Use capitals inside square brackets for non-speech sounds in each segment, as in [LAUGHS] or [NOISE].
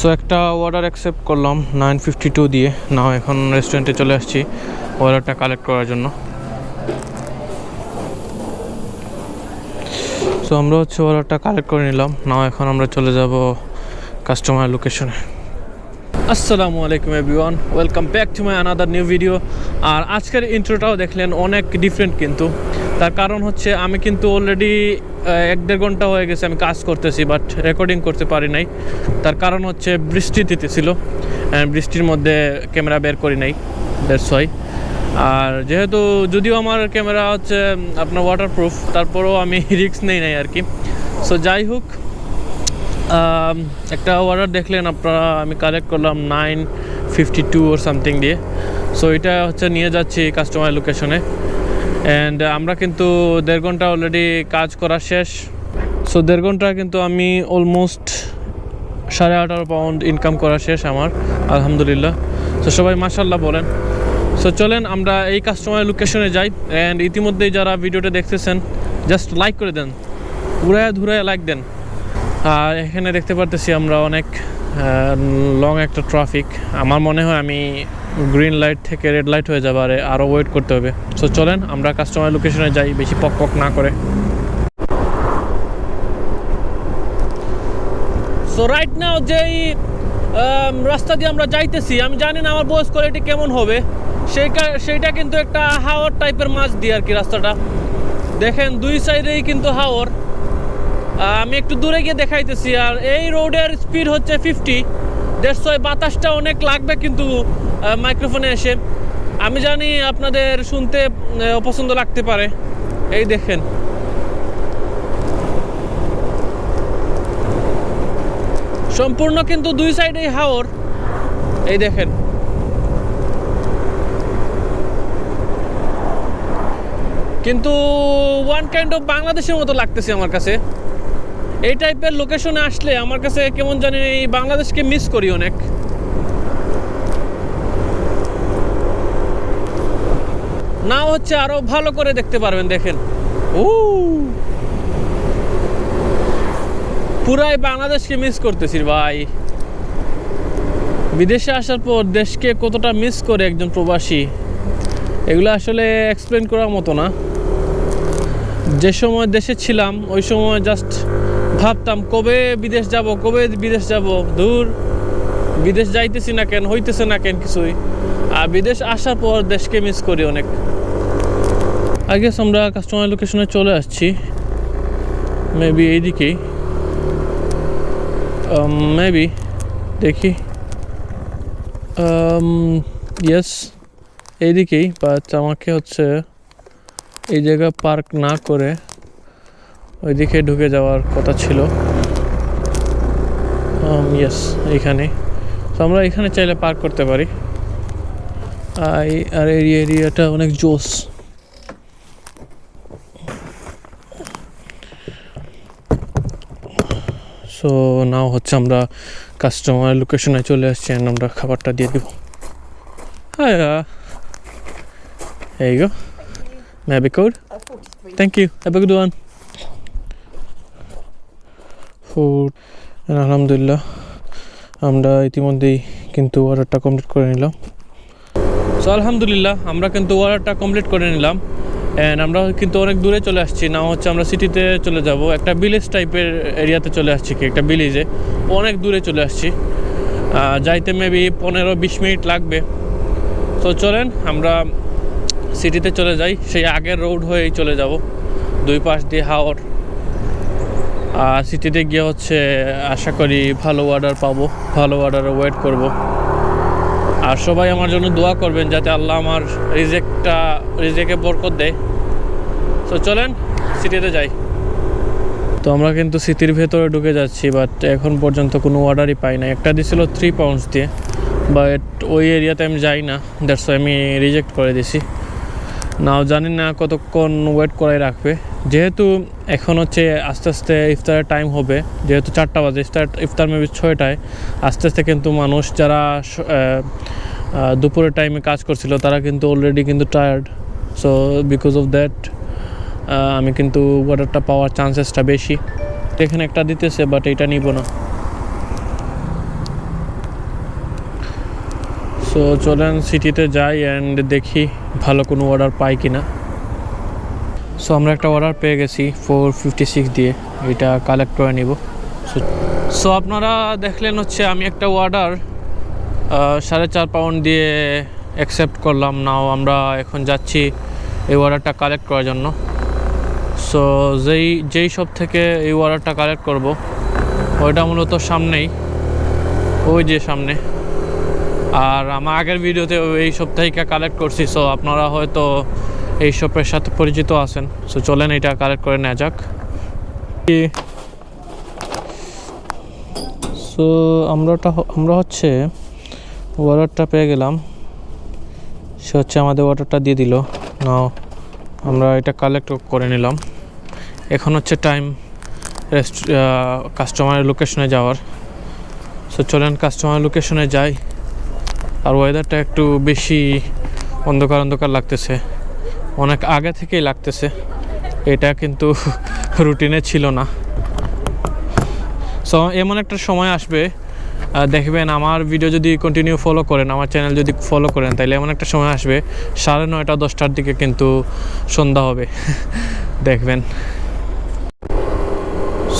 So একটা order accept করলাম nine fifty two দিয়ে। নাও এখন রেস্টুরেন্টে চলে আসছি অর্ডারটা কালেক্ট করার জন্য। সো আমরা হচ্ছে অর্ডারটা কালেক্ট করে নিলাম। নাও এখন আমরা চলে যাব কাস্টমার লোকেশনে আসসালামু আলাইকুম everyone welcome back to my another new video আর আজকের ইন্ট্রোটাও দেখলেন অনেক ডিফারেন্ট কিন্তু। তার কারণ হচ্ছে, আমি কিন্তু অলরেডি এক দেড় ঘণ্টা হয়ে গেছে আমি কাজ করতেছি বাট রেকর্ডিং করতে পারি নাই। তার কারণ হচ্ছে বৃষ্টি দিতেছিল বৃষ্টির মধ্যে ক্যামেরা বের করি নাই দ্যাটস ওয়াই আর যেহেতু যদিও আমার ক্যামেরা হচ্ছে আপনার ওয়াটারপ্রুফ তারপরেও আমি [LAUGHS] রিস্ক নেই নাই আর কি। সো যাই হোক একটা অর্ডার দেখলেন আপনারা, আমি কালেক্ট করলাম nine fifty two or something দিয়ে। সো এটা হচ্ছে নিয়ে যাচ্ছি কাস্টমার লোকেশনে অ্যান্ড আমরা কিন্তু দেড় ঘণ্টা অলরেডি কাজ করা শেষ। সো দেড় ঘণ্টা কিন্তু আমি অলমোস্ট সাড়ে আঠারো পাউন্ড ইনকাম করা শেষ আমার, আলহামদুলিল্লাহ। তো সবাই মাসাল্লাহ বলেন। সো চলেন আমরা এই কাস্টমার লোকেশনে যাই। অ্যান্ড ইতিমধ্যেই যারা ভিডিওটা দেখতেছেন জাস্ট লাইক করে দেন। ঘুরায় ধুরায় লাইক দেন। আর এখানে দেখতে পারতেছি আমরা অনেক লং একটা ট্রাফিক আমার মনে হয় আমি গ্রিন লাইট থেকে রেড লাইট হয়ে যাবে আর আরও ওয়েট করতে হবে। সো চলেন আমরা কাস্টমার লোকেশনে যাই বেশি পক পক না করে। সো রাইট নাও যেই রাস্তা দিয়ে আমরা যাইতেছি আমি জানি না আমার বয়স কোয়ালিটি কেমন হবে। সেই সেইটা কিন্তু একটা হাওয়ার টাইপের মাছ দিয়ে আর কি রাস্তাটা। দেখেন দুই সাইডেই কিন্তু আহ, আমি একটু দূরে গিয়ে দেখাইতেছি আর এই রোডের স্পিড হচ্ছে ফিফটি দেড়শো বাতাসটা অনেক লাগবে কিন্তু মাইক্রোফোনে এসে আমি জানি আপনাদের শুনতে অপছন্দ লাগতে পারে। এই দেখেন। সম্পূর্ণ কিন্তু দুই সাইডেই হাওর। এই দেখেন। কিন্তু ওয়ান কাইন্ড অফ বাংলাদেশের মতো লাগতেছে আমার কাছে। এই টাইপের লোকেশনে আসলে আমার কাছে কেমন জানি বাংলাদেশকে মিস করি অনেক। না হচ্ছে আরও ভালো করে দেখতে পারবেন, দেখেন। ও পুরাই বাংলাদেশকে মিস করতেছি ভাই। বিদেশে আসার পর দেশকে কতটা মিস করে একজন প্রবাসী, এগুলো আসলে এক্সপ্লেন করার মতো না। যে সময় দেশে ছিলাম, ওই সময় জাস্ট ভাবতাম, কবে বিদেশ যাব, কবে বিদেশ যাব? দূর। বিদেশ যাইতেছি না কেন, হইতেছে না কেন কিছুই। বিদেশ আসার পর দেশকে মিস করি অনেক। আগে আমরা কাস্টমার লোকেশনে চলে আসছি। মেবি এইদিকেই। মেবি দেখি। ইয়েস এইদিকেই বাট আমাকে হচ্ছে এই জায়গা পার্ক না করে ওইদিকে ঢুকে যাওয়ার কথা ছিল। ইয়েস এইখানে। তো আমরা এখানে চাইলে পার্ক করতে পারি। আর এই- আর এই এরিয়াটা অনেক জোস সো নাও হচ্ছে আমরা কাস্টমার লোকেশনে চলে আসছি and আমরা খাবারটা দিয়ে দেবো হ্যাঁ এই go a code? Thank you. Have a good one. Food আলহামদুলিল্লাহ আমরা ইতিমধ্যেই কিন্তু অর্ডারটা কমপ্লিট করে নিলাম সো আলহামদুলিল্লাহ আমরা কিন্তু অর্ডারটা কমপ্লিট করে নিলাম। অ্যান্ড আমরা কিন্তু অনেক দূরে চলে আসছি। না হচ্ছে আমরা সিটিতে চলে যাব। একটা ভিলেজ টাইপের এরিয়াতে চলে আসছি কি, একটা ভিলেজে অনেক দূরে চলে আসছি। যাইতে মেবি পনেরো বিশ মিনিট লাগবে। তো চলেন, আমরা সিটিতে চলে যাই। সেই আগের রোড হয়েই চলে যাব। দুই পাশ দিয়ে হাওর। আর সিটিতে গিয়ে হচ্ছে আশা করি ভালো অর্ডার পাবো। ভালো অর্ডারে ওয়েট করব। আর সবাই আমার জন্য দোয়া করবেন যাতে আল্লাহ আমার রিজেক্টটা, রিজেকে বরকত দেয়। তো চলেন, সিটিতে যাই। তো আমরা কিন্তু সিটির ভেতরে ঢুকে যাচ্ছি বাট এখন পর্যন্ত কোনো অর্ডারই পাই না একটা দিছিল থ্রি পাউন্ডস দিয়ে বাট ওই এরিয়াতে আমি যাই না। দ্যাটস আমি রিজেক্ট করে দিছি। নাও জানি না কতক্ষণ ওয়েট করাই রাখবে। যেহেতু এখন হচ্ছে আস্তে আস্তে ইফতারের টাইম হবে, যেহেতু চারটা বাজে, ইফতার ইফতার মেবি ছয়টায়, আস্তে আস্তে কিন্তু মানুষ যারা দুপুরের টাইমে কাজ করছিল, তারা কিন্তু অলরেডি কিন্তু tired so because of that আমি কিন্তু অর্ডারটা পাওয়ার চান্সেসটা বেশি। এখানে একটা দিতেছে বাট এটা নিব না। সো চলেন সিটিতে যাই অ্যান্ড দেখি ভালো কোনো অর্ডার পাই কিনা। সো আমরা একটা অর্ডার পেয়ে গেছি ফোর ফিফটি সিক্স দিয়ে। এটা কালেক্ট করে নিব। সো আপনারা দেখলেন হচ্ছে আমি একটা অর্ডার সাড়ে চার পাউন্ড দিয়ে অ্যাকসেপ্ট করলাম। নাও আমরা এখন যাচ্ছি এই অর্ডারটা কালেক্ট করার জন্য। সো যেই যেই সব থেকে এই অর্ডারটা কালেক্ট করব, ওইটা মূলত সামনেই। ওই যে সামনে। আর আমার আগের ভিডিওতে এই সপ্তাহিকা কালেক্ট করছি। সো আপনারা হয়তো এই শপের সাথে পরিচিত আছেন। সো চলেন এটা কালেক্ট করে নেওয়া যাক। সো আমরাটা আমরা হচ্ছে অর্ডারটা পেয়ে গেলাম। সে হচ্ছে আমাদের অর্ডারটা দিয়ে দিল। নাও আমরা এটা কালেক্ট করে নিলাম। এখন হচ্ছে টাইম রেস্ট কাস্টমারের লোকেশনে যাওয়ার। সো চলেন কাস্টমার লোকেশনে যাই। আর ওয়েদারটা একটু বেশি অন্ধকার অন্ধকার লাগতেছে। অনেক আগে থেকেই লাগতেছে। এটা কিন্তু রুটিনে ছিল না। সো এমন একটা সময় আসবে দেখবেন আমার ভিডিও যদি কন্টিনিউ ফলো করেন, আমার চ্যানেল যদি ফলো করেন তাহলে এমন একটা সময় আসবে, সাড়ে নয়টা, দশটার দিকে কিন্তু সন্ধ্যা হবে। [LAUGHS] দেখবেন।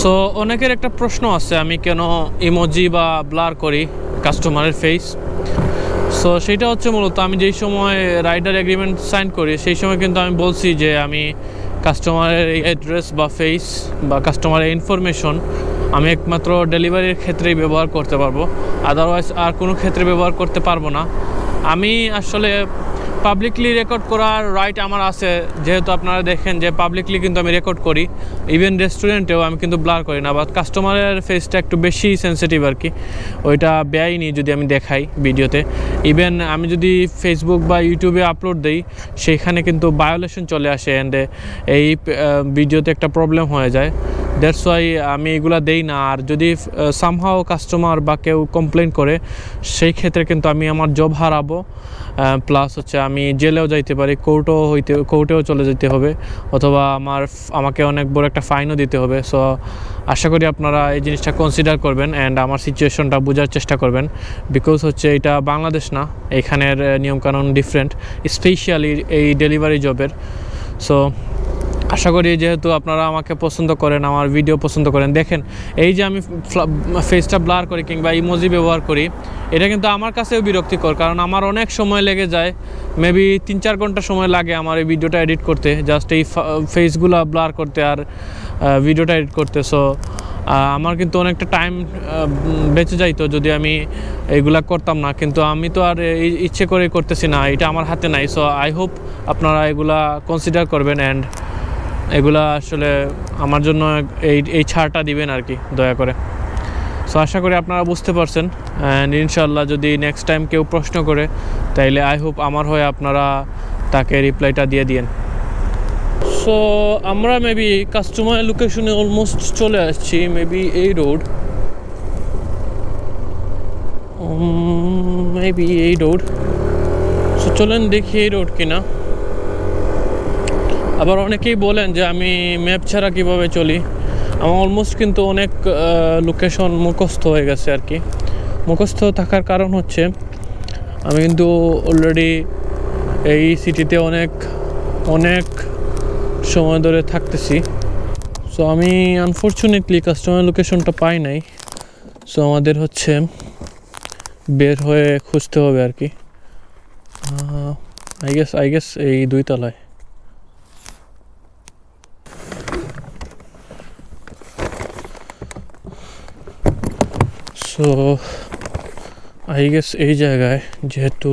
সো অনেকের একটা প্রশ্ন আছে, আমি কেন ইমোজি বা ব্লার করি কাস্টমারের ফেস সো সেটা হচ্ছে মূলত আমি যেই সময় রাইডার এগ্রিমেন্ট সাইন করি, সেই সময় কিন্তু আমি বলছি যে আমি কাস্টমারের অ্যাড্রেস বা ফেস বা কাস্টমারের ইনফরমেশন আমি একমাত্র ডেলিভারির ক্ষেত্রেই ব্যবহার করতে পারব। আদারওয়াইজ আর কোনো ক্ষেত্রে ব্যবহার করতে পারব না। আমি আসলে পাবলিকলি রেকর্ড করার রাইট আমার আছে। যেহেতু আপনারা দেখেন যে পাবলিকলি কিন্তু আমি রেকর্ড করি। ইভেন রেস্টুরেন্টেও আমি কিন্তু ব্লার করি না বাট কাস্টমারের ফেসটা একটু বেশি সেন্সিটিভ আর কি। ওইটা বেআইনি যদি আমি দেখাই ভিডিওতে। ইভেন আমি যদি ফেসবুক বা ইউটিউবে আপলোড দিই সেইখানে কিন্তু বায়োলেশন চলে আসে অ্যান্ড এই ভিডিওতে একটা প্রবলেম হয়ে যায়। দ্যাটস ওয়াই আমি এগুলা দেই না। আর যদি সামহাও কাস্টমার বা কেউ কমপ্লেন করে, সেই ক্ষেত্রে কিন্তু আমি আমার জব হারাবো। প্লাস হচ্ছে আমি জেলেও যাইতে পারি কোর্টও হইতে কোর্টেও চলে যেতে হবে, অথবা আমার আমাকে অনেক বড় একটা ফাইনও দিতে হবে। সো আশা করি আপনারা এই জিনিসটা কনসিডার করবেন অ্যান্ড আমার সিচুয়েশনটা বোঝার চেষ্টা করবেন। বিকজ হচ্ছে এটা বাংলাদেশ না, এখানের নিয়মকানুন ডিফারেন্ট স্পেশালি এই ডেলিভারি জবের সো আশা করি যেহেতু আপনারা আমাকে পছন্দ করেন, আমার ভিডিও পছন্দ করেন, দেখেন, এই যে আমি ফেসটা ব্লার করি কিংবা ইমোজি ব্যবহার করি, এটা কিন্তু আমার কাছেও বিরক্তিকর, কারণ আমার অনেক সময় লেগে যায় মেবি তিন চার ঘণ্টা সময় লাগে আমার এই ভিডিওটা এডিট করতে জাস্ট এই ফেসগুলো ব্লার করতে আর ভিডিওটা এডিট করতে সো আমার কিন্তু অনেকটা টাইম বেঁচে যাইতো যদি আমি এইগুলা করতাম না, কিন্তু আমি তো আর ইচ্ছে করে করতেছি না, এটা আমার হাতে নাই সো আই হোপ আপনারা এগুলা কনসিডার করবেন অ্যান্ড এগুলা আসলে আমার জন্য এই এই ছাড়টা দিবেন আর কি, দয়া করে। সো আশা করি আপনারা বুঝতে পারছেন। অ্যান্ড ইনশাল্লাহ যদি নেক্সট টাইম কেউ প্রশ্ন করে, তাইলে আই হোপ আমার হয়ে আপনারা তাকে রিপ্লাইটা দিয়ে দিয়েন। সো আমরা মেবি কাস্টমার লোকেশনে অলমোস্ট চলে আসছি মেবি এই রোড মেবি এই রোড সো চলেন দেখি এই রোড কিনা। আবার অনেকেই বলেন যে আমি ম্যাপ ছাড়া কীভাবে চলি? আমার অলমোস্ট কিন্তু অনেক লোকেশন মুখস্থ হয়ে গেছে আর কি। মুখস্থ থাকার কারণ হচ্ছে, আমি কিন্তু অলরেডি এই সিটিতে অনেক অনেক সময় ধরে থাকতেছি। সো আমি আনফর্চুনেটলি কাস্টমার লোকেশনটা পাই নাই। সো আমাদের হচ্ছে বের হয়ে খুঁজতে হবে আর কি। আই গেস আই গেস এই দুই তলায়। সো আই গেস এই জায়গায় যেহেতু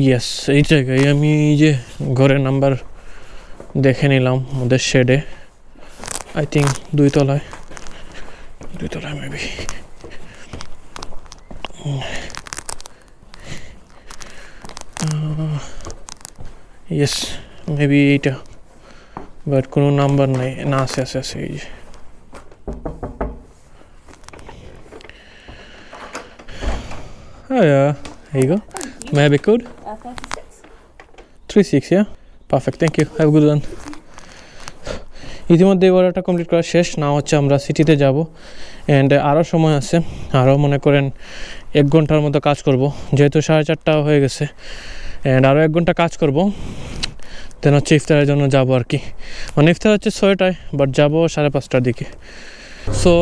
ইয়েস এই জায়গায় আমি যে ঘরের নাম্বার দেখে নিলাম ওদের শেডে আই থিঙ্ক দুই তলায় দুই তলায় মেবি ইয়েস মেবি এইটা বাট কোনো নাম্বার নাই, না আছে আছে আছে, এই যে। Oh yeah, here you go. May I have a code? Uh, 36. Three six, yeah. Perfect. Thank you. Have a good one. ইতিমধ্যে এই অর্ডারটা কমপ্লিট করা শেষ না হচ্ছে আমরা সিটিতে যাব অ্যান্ড আরও সময় আছে আরও মনে করেন এক ঘণ্টার মতো কাজ করব যেহেতু সাড়ে চারটা হয়ে গেছে অ্যান্ড আরও এক ঘণ্টা কাজ করব দেন হচ্ছে ইফতারের জন্য যাব আর কি মানে ইফতার হচ্ছে ছয়টায় বাট যাব সাড়ে পাঁচটার দিকে সো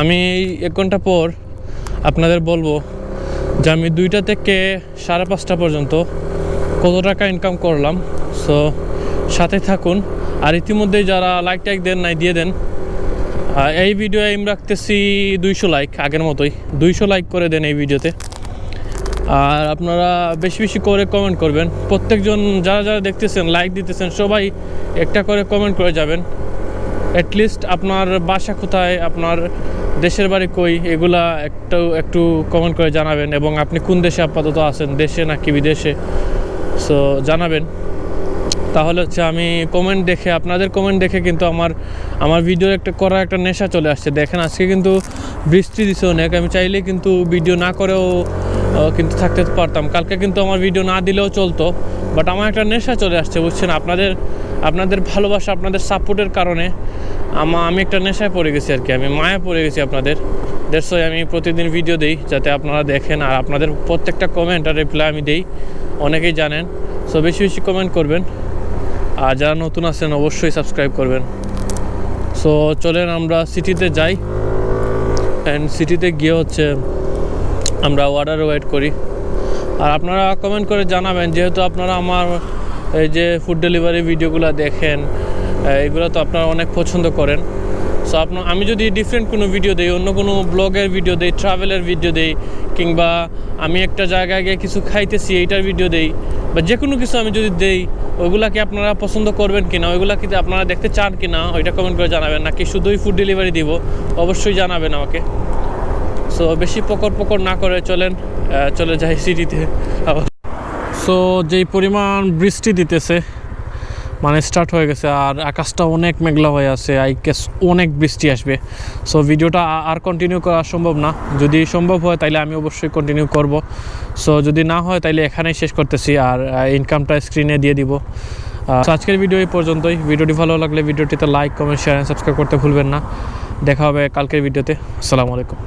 আমি এক ঘণ্টা পর আপনাদের বলব যে আমি দুইটা থেকে সাড়ে পাঁচটা পর্যন্ত কত টাকা ইনকাম করলাম। সো সাথে থাকুন। আর ইতিমধ্যেই যারা লাইক টাইক দেন নাই, দিয়ে দেন। এই ভিডিও আমি রাখতেছি দুইশো লাইক আগের মতোই। দুইশো লাইক করে দেন এই ভিডিওতে আর আপনারা বেশি বেশি করে কমেন্ট করবেন। প্রত্যেকজন যারা যারা দেখতেছেন লাইক দিতেছেন, সবাই একটা করে কমেন্ট করে যাবেন। অ্যাটলিস্ট আপনার বাসা কোথায়, আপনার দেশের বাড়ি কই, এগুলা একটু একটু কমেন্ট করে জানাবেন এবং আপনি কোন দেশে আপাতত আছেন, দেশে নাকি বিদেশে? সো জানাবেন। তাহলে হচ্ছে আমি কমেন্ট দেখে, আপনাদের কমেন্ট দেখে কিন্তু আমার আমার ভিডিও একটা করার একটা নেশা চলে আসছে। দেখেন, আজকে কিন্তু বৃষ্টি দিছে অনেক, আমি চাইলে কিন্তু ভিডিও না করেও কিন্তু থাকতে পারতাম। কালকে কিন্তু আমার ভিডিও না দিলেও চলতো। বাট আমার একটা নেশা চলে আসছে, বুঝছেন? আপনাদের আপনাদের ভালোবাসা, আপনাদের সাপোর্টের কারণে আমা আমি একটা নেশায় পড়ে গেছি আর কি। আমি মায়া পড়ে গেছি আপনাদের। দেড়শো আমি প্রতিদিন ভিডিও দিই, যাতে আপনারা দেখেন আর আপনাদের প্রত্যেকটা কমেন্ট আর রিপ্লাই আমি দিই। অনেকেই জানেন। সো বেশি বেশি কমেন্ট করবেন। আর যারা নতুন আছেন, অবশ্যই সাবস্ক্রাইব করবেন। সো চলেন আমরা সিটিতে যাই। অ্যান্ড সিটিতে গিয়ে হচ্ছে আমরা অর্ডার ওয়েট করি। আর আপনারা কমেন্ট করে জানাবেন, যেহেতু আপনারা আমার এই যে ফুড ডেলিভারি ভিডিওগুলো দেখেন এগুলো তো আপনারা অনেক পছন্দ করেন। সো আপনার আমি যদি ডিফারেন্ট কোনো ভিডিও দিই, অন্য কোনো ব্লগের ভিডিও দিই ট্রাভেলের ভিডিও দিই, কিংবা আমি একটা জায়গায় গিয়ে কিছু খাইতেছি, এইটার ভিডিও দিই, বা যে কোনো কিছু আমি যদি দেই ওইগুলা কি আপনারা পছন্দ করবেন কি না ওইগুলা কি আপনারা দেখতে চান কি না ওইটা কমেন্ট করে জানাবেন, নাকি শুধুই ফুড ডেলিভারি দিব, অবশ্যই জানাবেন আমাকে। সো বেশি পকর পকর না করে চলেন চলে যাই সিটিতে সো যেই পরিমাণ বৃষ্টি দিতেছে মানে স্টার্ট হয়ে গেছে, আর আকাশটা অনেক মেঘলা হয়ে আছে আই কেস অনেক বৃষ্টি আসবে। সো ভিডিওটা আর কন্টিনিউ করা সম্ভব না। যদি সম্ভব হয় তাহলে আমি অবশ্যই কন্টিনিউ করব। সো যদি না হয় তাহলে এখানেই শেষ করতেছি, আর ইনকামটা স্ক্রিনে দিয়ে দিব। আজকের ভিডিও এই পর্যন্তই। ভিডিওটি ভালো লাগলে ভিডিওটিতে লাইক কমেন্ট শেয়ার সাবস্ক্রাইব করতে ভুলবেন না। দেখা হবে কালকের ভিডিওতে আসসালামু আলাইকুম।